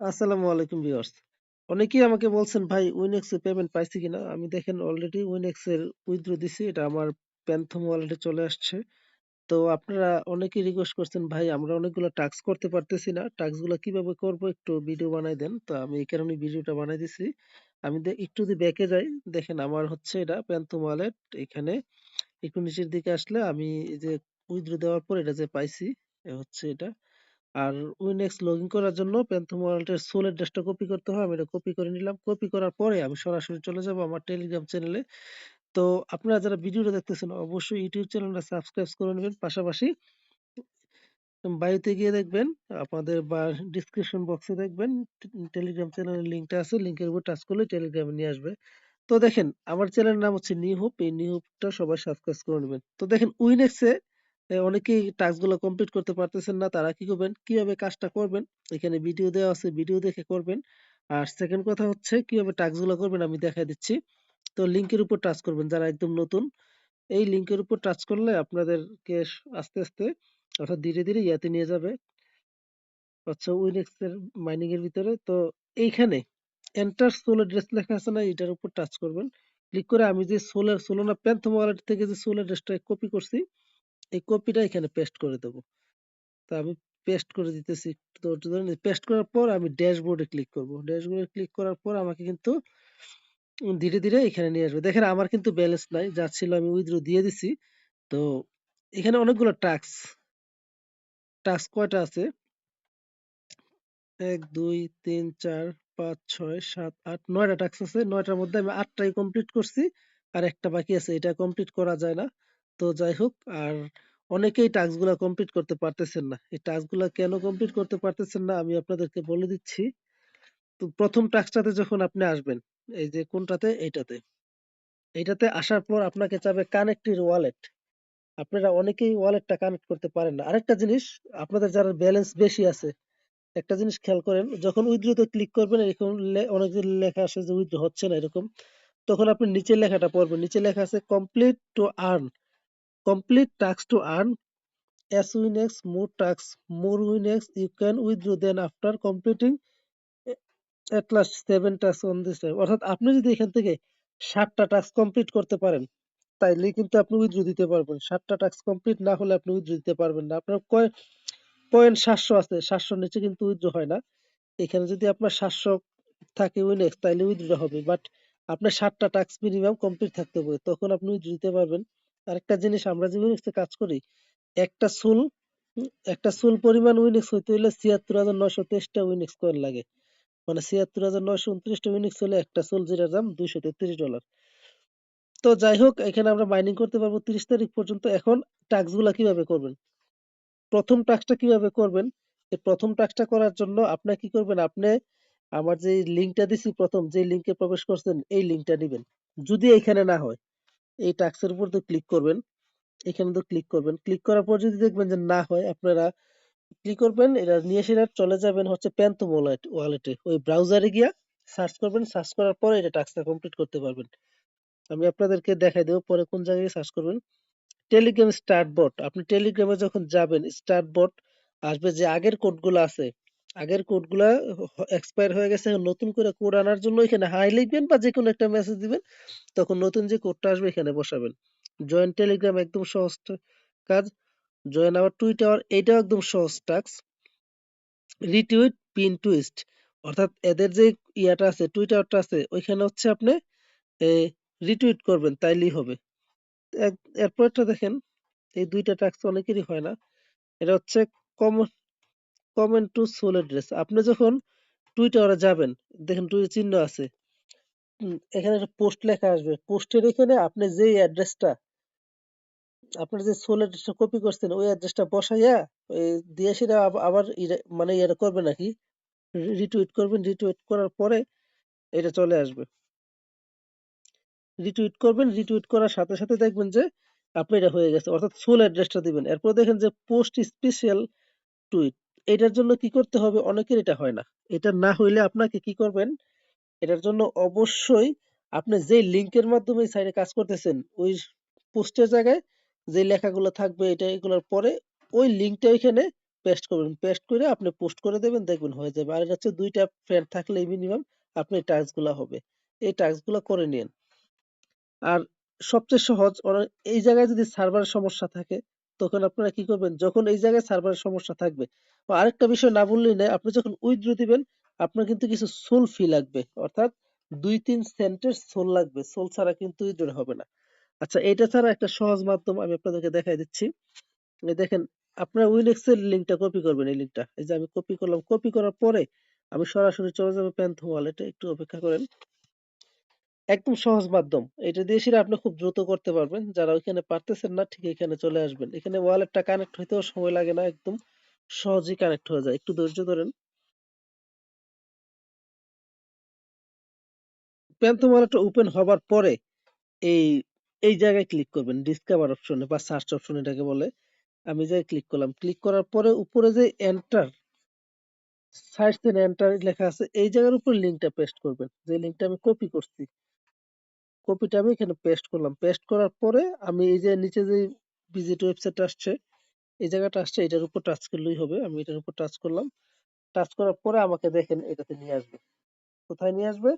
আসসালামু আলাইকুম ভিউয়ার্স। অনেকেই আমাকে বলছেন, ভাই উইনএক্স এ পেমেন্ট পাইছি কিনা? আমি দেখেন অলরেডি উইনএক্স এর উইথড্র দিছি। এটা আমার প্যান্থম ওয়ালেটে চলে আসছে। তো আপনারা অনেকেই রিকোয়েস্ট করছেন, ভাই, আমরা অনেকগুলো টাস্ক করতে পারতেছি না। টাস্কগুলা কীভাবে করব একটু ভিডিও বানায় দেন। তো আমি এই কারণে ভিডিওটা বানাই দিছি। আমি একটু যদি ব্যাকে যাই, দেখেন আমার হচ্ছে এটা প্যান্থম ওয়ালেট। এখানে একটু নিচের দিকে আসলে আমি এই যে উইথড্র দেওয়ার পর এটা যে পাইছি হচ্ছে এটা। আর উইনএক্স লগইন করার জন্য প্যান্থম ওয়ালেটের সোল অ্যাড্রেসটা কপি করতে হয়। আমি এটা কপি করে নিলাম। কপি করার পরে আমি সরাসরি চলে যাব আমার টেলিগ্রাম চ্যানেলে। তো আপনারা যারা ভিডিওটা দেখতেছেন, অবশ্যই ইউটিউব চ্যানেলটা সাবস্ক্রাইব করে নেবেন। পাশাপাশি বায়োতে গিয়ে দেখবেন, আপনাদের বা ডেসক্রিপশন বক্সে দেখবেন টেলিগ্রাম চ্যানেলের লিঙ্কটা আছে। লিঙ্কের উপর টাচ করলে টেলিগ্রামে নিয়ে আসবে। তো দেখেন, আমার চ্যানেলের নাম হচ্ছে নিউ হোপ। এই নিউ হোপটা সবাই সাবস্ক্রাইব করে নেবেন। তো দেখেন উইনএক্সে এ অনেকেই টাস্কগুলো কমপ্লিট করতে পারতেছেন না। তারা কি করবেন? কীভাবে কাজটা করবেন? এখানে ভিডিও দেওয়া আছে। ভিডিও দেখে করবেন। আর সেকেন্ড কথা হচ্ছে কীভাবে টাস্কগুলো করবেন আমি দেখায় দিচ্ছি। তো লিঙ্কের উপর টাচ করবেন যারা একদম নতুন। এই লিঙ্কের উপর টাচ করলে আপনাদেরকে আস্তে, আস্তে অর্থাৎ ধীরে, ধীরে ইয়াতে নিয়ে যাবে। আচ্ছা উইনএক্স এর মাইনিং এর ভিতরে। তো এইখানে এন্টার সোল অ্যাড্রেস লেখা আছে না? এটার উপর টাচ করবেন। ক্লিক করে আমি যে সোলের সোলোনা প্যান্থম ওয়ালেট থেকে যে সোল অ্যাড্রেসটা কপি করছি, এই কপিটা এখানে পেস্ট করে দেব। তো আমি পেস্ট করে দিতেছি ধৈর্য ধরেন। পেস্ট করার পর আমি ড্যাশবোর্ডে ক্লিক করব। ড্যাশবোর্ডে ক্লিক করার পর আমাকে কিন্তু ধীরে, ধীরে এখানে নিয়ে আসবে। দেখেন আমার কিন্তু ব্যালেন্স নাই। যা ছিল আমি উইথড্র দিয়ে দিছি। তো এখানে অনেকগুলো টাস্ক টাস্ক কয়টা আছে? ১, ২, ৩, ৪, ৫, ৬, ৭, ৮, ৯ টা টাস্ক আছে। নয়টার মধ্যে আমি আটটাই কমপ্লিট করছি। আর একটা বাকি আছে। এটা কমপ্লিট করা যায় না। তো যাই হোক আর অনেকেই টাস্কগুলা কমপ্লিট করতে পারতেছেন না। এই টাস্কগুলা কেন কমপ্লিট করতে পারতেছেন না আমি আপনাদেরকে বলে দিচ্ছি। তো ১ম টাস্কটাতে যখন আপনি আসবেন, এই যে কোনটাতে? এইটাতে। এইটাতে আসার পর আপনাকে চাবে কানেক্ট ইউর ওয়ালেট। আপনারা অনেকেই ওয়ালেটটা কানেক্ট করতে পারেন না। আরেকটা জিনিস আপনাদের যারা ব্যালেন্স বেশি আছে, একটা জিনিস খেয়াল করেন যখন উইথড্র তে ক্লিক করবেন এরকম অনেক লেখা আসে যে উইথড্র হচ্ছে না এরকম। তখন আপনি নিচের লেখাটা পড়বেন। নিচে লেখা আছে complete to earn, complete task to earn as WinX more tasks, more WinX you can withdraw then after completing a at last 7 tasks on this time অর্থাৎ আপনি যদি এখান থেকে ৭ টা টাস্ক কমপ্লিট করতে পারেন, তাইলেই কিন্তু আপনি উইথড্র দিতে পারবেন। ৭ টা টাস্ক কমপ্লিট না হলে আপনি উইথড্র দিতে পারবেন না। আপনার কয় পয়েন্ট ৭০০ আছে, ৭০০ র নিচে কিন্তু উইথড্র হয় না। এখানে যদি আপনার ৭০০ থাকে উইনএক্স তাইলে উইথড্র হবে। বাট আপনার ৭ টা টাস্ক মিনিমাম কমপ্লিট থাকতে হবে। তখন আপনি উইথড্র দিতে পারবেন। আরেকটা জিনিস আমরা যে উইনএক্সে কাজ করি, একটা সুল একটা সুল পরিমাণ উইনএক্স হইতে হইলে ৭৬৯২৩ টা উইনএক্স কয়েন লাগে। মানে ৭৬৯২৯ টা উইনএক্স হলে একটা সুল যেটার দাম $২৩৩ তো যাই হোক এখানে আমরা মাইনিং করতে পারব ৩০ তারিখ পর্যন্ত। এখন টাস্কগুলা কীভাবে করবেন? ১ম টাস্কটা কীভাবে করবেন? এই ১ম টাস্কটা করার জন্য আপনার কি করবেন? আপনি আমার যে লিঙ্কটা দিছি প্রথম যে লিঙ্কে প্রবেশ করছেন এই লিঙ্কটা নিবেন। যদি এখানে না হয়, এই টাস্কের উপর তো ক্লিক করবেন। এখানে তো ক্লিক করবেন। ক্লিক করার পর যদি দেখবেন যে না হয় আপনারা কি করবেন? এটা নিয়ে এসে চলে যাবেন হচ্ছে প্যান্থম ওয়ালেট ওয়ালেটে। ওই ব্রাউজারে গিয়া সার্চ করবেন। সার্চ করার পরে এটা টাস্কটা কমপ্লিট করতে পারবেন। আমি আপনাদেরকে দেখাই দেব পরে কোন জায়গায় সার্চ করবেন। Telegram start bot. আপনি টেলিগ্রামে যখন যাবেন স্টার্ট বট আসবে যে আগের কোডগুলা আছে, আগের কোডগুলা এক্সপায়ার হয়ে গেছে। নতুন করে কোড আনার জন্য এখানে হাই লিখবেন বা যেকোনো একটা মেসেজ দিবেন। তখন নতুন যে কোডটা আসবে এখানে বসাবেন। জয়েন টেলিগ্রাম একদম সহজ কাজ। জয়েন আওয়ার টুইটার এটাও একদম সহজ টাস্ক। রিটুইট, পিন টুইস্ট অর্থাৎ এদের যে ইয়াটা আছে টুইটারটা আছে ওইখানে হচ্ছে আপনি রিটুইট করবেন তাইলেই হবে। এক এরপরেরটা দেখেন এই ২ টা টাস্ক অনেকেরই হয় না। এটা হচ্ছে common comment to soul address. আপনি যখন টুইটারে যাবেন, দেখেন টুই চিহ্ন আছে। এখানে একটা পোস্ট লেখা আসবে। পোস্টের এখানে আপনি যেই অ্যাড্রেসটা আপনার যে সোল অ্যাড্রেসটা কপি করছেন ওই অ্যাড্রেসটা বসাইয়া দিয়ে সেটা আবার মানে ইয়েটা করবেন আরকি। রি রিটুইট করবেন। রিটুইট করার পরে এটা চলে আসবে। রিটুইট করবেন। রিটুইট করার সাথে, সাথে দেখবেন যে আপনি এটা হয়ে গেছে। অর্থাৎ ফুল অ্যাড্রেসটা দিবেন। এরপর দেখেন যে পোস্ট স্পেশাল টুইট। এটার জন্য কি করতে হবে? অনেকের এটা হয় না। এটা না হইলে আপনাকে কি করবেন? এটার জন্য অবশ্যই আপনি যেই লিঙ্কের মাধ্যমে সাইটে কাজ করতেছেন, ওই পোস্টের জায়গায় যে লেখাগুলো থাকবে এটা এগুলোর পরে ওই লিঙ্কটা ওইখানে পেস্ট করবেন। পেস্ট করে আপনি পোস্ট করে দেবেন দেখবেন হয়ে যাবে। আর এটা হচ্ছে ২ টা ফ্রেন্ড থাকলেই মিনিমাম আপনি টাস্কগুলা হবে। এই টাস্কগুলা করে নিন আর সবচেয়ে সহজ এই জায়গায় যদি সার্ভারের সমস্যা থাকে, তখন আপনারা কি করবেন? যখন এই জায়গায় সার্ভারের সমস্যা থাকবে আরেকটা বিষয় না বললেই নয়, আপনি যখন উইথড্র দিবেন, আপনার কিন্তু কিছু সোল ফি লাগবে। অর্থাৎ ২-৩ সেন্টের সোল লাগবে। সোল ছাড়া কিন্তু উইথড্র হবে না। আচ্ছা এটা ছাড়া একটা সহজ মাধ্যম আমি আপনাদেরকে দেখায় দিচ্ছি। দেখেন আপনারা উইনএক্স এর লিংকটা কপি করবেন এই লিংকটা। এই যে আমি কপি করলাম। কপি করার পরে আমি সরাসরি চলে যাব প্যান্থম ওয়ালেটে। একটু অপেক্ষা করেন। একদম সহজ মাধ্যম। এটা দিয়ে সেটা আপনি খুব দ্রুত করতে পারবেন। যারা ওইখানে পারতেছেন না ঠিক এখানে চলে আসবেন। এখানে ওয়ালেটটা কানেক্ট হইতেও সময় লাগে না। একদম সহজেই কানেক্ট হয়ে যায়। একটু ধৈর্য ধরেন। প্যান্থম ওয়ালেটটা ওপেন হবার পরে এই, এই জায়গায় ক্লিক করবেন। ডিসকভার অপশনে বা সার্চ অপশন এটাকে বলে। আমি জায়গায় ক্লিক করলাম। ক্লিক করার পরে উপরে যে এন্টার সার্চ দেন এন্টার লেখা আছে এই জায়গার উপর লিংকটা পেস্ট করবেন। যে লিংকটা আমি কপি করছি। কপিটা আমি এখানে পেস্ট করলাম। পেস্ট করার পরে আমি এই যে নিচে যে ভিজিট ওয়েবসাইটটা আসছে, এই জায়গাটা আসছে এটার উপর টাচ করলেই হবে। আমি এটার উপর টাচ করলাম। টাচ করার পরে আমাকে দেখেন এটাতে নিয়ে আসবে। কোথায় নিয়ে আসবে?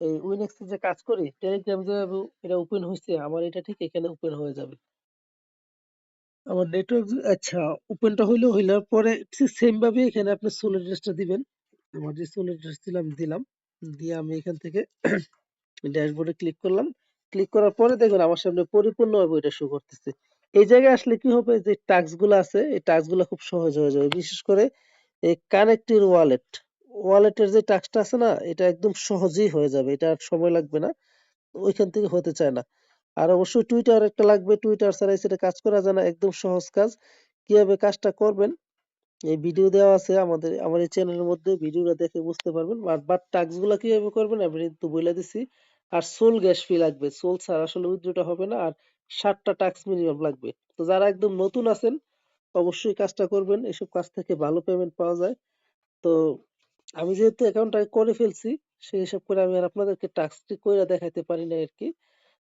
এই উইনএক্স এ যে কাজ করি, টেলিগ্রাম যেভাবে এটা ওপেন হইছে আমার এটা ঠিক এখানে ওপেন হয়ে যাবে। আমার নেটওয়ার্ক আচ্ছা ওপেনটা হইল, হইলার পরে সেম ভাবে এখানে আপনি সোল অ্যাড্রেসটা দিবেন। আমার যে সোল অ্যাড্রেস ছিল আমি দিলাম। দিয়ে আমি এখান থেকে ড্যাশবোর্ডে ক্লিক করলাম। ক্লিক করার পরে দেখুন আমার সামনে পরিপূর্ণভাবে এটা শো করতেছে। এই জায়গায় আসলে কি হবে যে টাস্কগুলা আছে এই টাস্কগুলা খুব সহজ হয়ে যাবে। বিশেষ করে এই কানেক্ট ওয়ালেট, ওয়ালেটের যে টাস্কটা আছে না এটা একদম সহজেই হয়ে যাবে। এটা আর সময় লাগবে না। ওইখান থেকে হতে চায় না। আর অবশ্যই টুইটার একটা লাগবে। টুইটার ছাড়া সেটা কাজ করা যায় না। একদম সহজ কাজ। কীভাবে কাজটা করবেন এই ভিডিও দেওয়া আছে আমাদের আমার এই চ্যানেলের মধ্যে ভিডিওটা দেখে বুঝতে পারবেন। বাট টাস্কগুলা কীভাবে করবেন আমি কিন্তু বলে দিছি। আর সোল গ্যাস ফি লাগবে। সোল ছাড়া আসলে উইথড্রটা হবে না। আর ৭ টা টাস্ক মিনিমাম লাগবে। তো যারা একদম নতুন আছেন, অবশ্যই কাজটা করবেন। এসব কাজ থেকে ভালো পেমেন্ট পাওয়া যায়। তো আমি যেহেতু অ্যাকাউন্টটা করে ফেলছি, সেই হিসাব করে আমি আর আপনাদেরকে টাস্কটি কইরা দেখাতে পারি না আর কি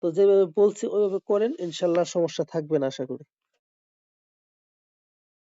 তো যেভাবে বলছি, ওইভাবে করেন ইনশাল্লাহ সমস্যা থাকবে না, আশা করি।